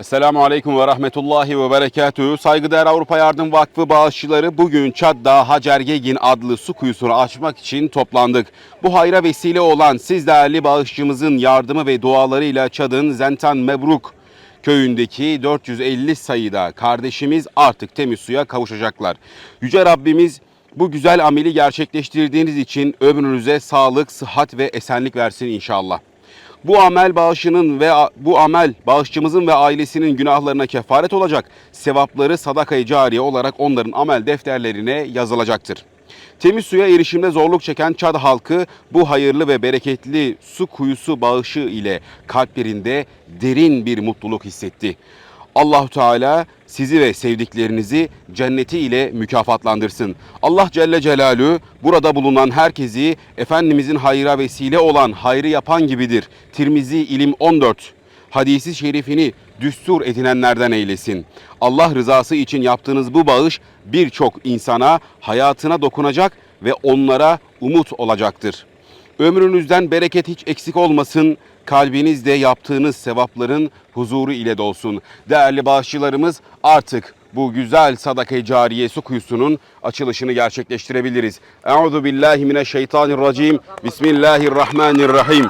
Esselamu Aleyküm ve Rahmetullahi ve Berekatühü. Saygıdeğer Avrupa Yardım Vakfı bağışçıları bugün Çadda Hacergegin adlı su kuyusunu açmak için toplandık. Bu hayra vesile olan siz değerli bağışçımızın yardımı ve dualarıyla Çad'ın Zentan Mebruk köyündeki 450 sayıda kardeşimiz artık temiz suya kavuşacaklar. Yüce Rabbimiz bu güzel ameli gerçekleştirdiğiniz için ömrünüze sağlık, sıhhat ve esenlik versin inşallah. Bu amel bağışının ve bu amel bağışçımızın ve ailesinin günahlarına kefaret olacak. Sevapları sadakayı cariye olarak onların amel defterlerine yazılacaktır. Temiz suya erişimde zorluk çeken Çad halkı bu hayırlı ve bereketli su kuyusu bağışı ile kalplerinde derin bir mutluluk hissetti. Allahu Teala sizi ve sevdiklerinizi cenneti ile mükafatlandırsın. Allah Celle Celaluhu burada bulunan herkesi Efendimizin hayra vesile olan hayrı yapan gibidir. Tirmizi ilim 14 hadisi şerifini düstur edinenlerden eylesin. Allah rızası için yaptığınız bu bağış birçok insana hayatına dokunacak ve onlara umut olacaktır. Ömrünüzden bereket hiç eksik olmasın. Kalbinizde yaptığınız sevapların huzuru ile dolsun. Değerli bağışçılarımız artık bu güzel sadaka-i cariye su kuyusunun açılışını gerçekleştirebiliriz. Euzu billahi mineşşeytanirracim. Bismillahirrahmanirrahim.